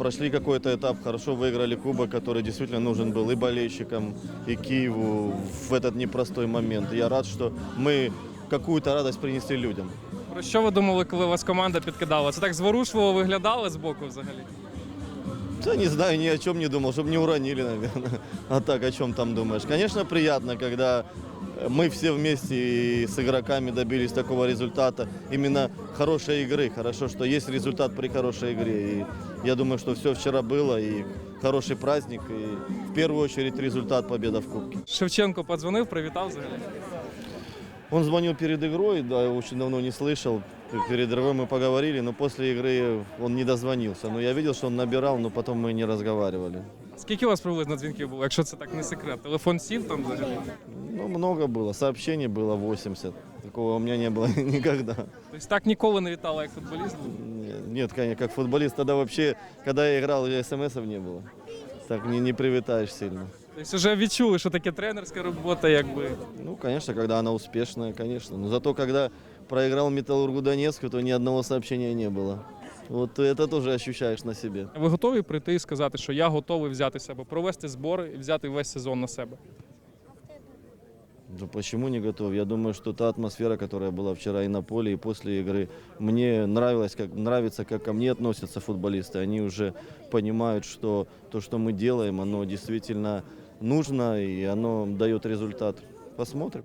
прошли какой-то этап, хорошо выиграли кубок, который действительно нужен был и болельщикам, и Киеву в этот непростой момент. Я рад, что мы какую-то радость принесли людям. Про що ви думали, коли вас команда підкидала? Це так зворушливо виглядало з боку взагалі? Да не знаю, ни о чем не думал, чтобы не уронили, наверное. А так, о чем там думаешь? Конечно, приятно, когда э, мы все вместе с игроками добились такого результата. Именно хорошей игры. Хорошо, что есть результат при хорошей игре. И я думаю, что все вчера было, и хороший праздник, и в первую очередь результат победа в Кубке. Шевченко подзвонив, привітав взагалі. Он звонил перед игрой, да, очень давно не слышал. Перед игрой мы поговорили, но после игры он не дозвонился. Но я видел, что он набирал, но потом мы не разговаривали. Скільки у вас приблизно дзвінків було, якщо це так не секрет? Телефон сів там взагалі? Ну, много было. Сообщений было 80. Такого у меня не было никогда. Тобто так ніколи не вітала, як футболіст? Не- Нет, конечно, как футболист, тогда вообще, когда я играл, уже смс-ов не было. Так не, не привитаешь сильно. Тобто вже відчули, що таке тренерська робота, якби. Ну, конечно, когда она успешная, конечно. Но зато, когда проиграл Металлургу Донецку, то ни одного сообщения не было. Вот это тоже ощущаешь на себе. Ви готові прийти і сказати, що я готовий взяти себе, провести збори і взяти весь сезон на себе? Ну, почему не готов? Я думаю, что та атмосфера, которая была вчера и на поле, и после игры, мне нравилось, как, нравится, как ко мне относятся футболисты. Они уже понимают, что то, что мы делаем, оно действительно нужно, и оно дает результат. Посмотрим.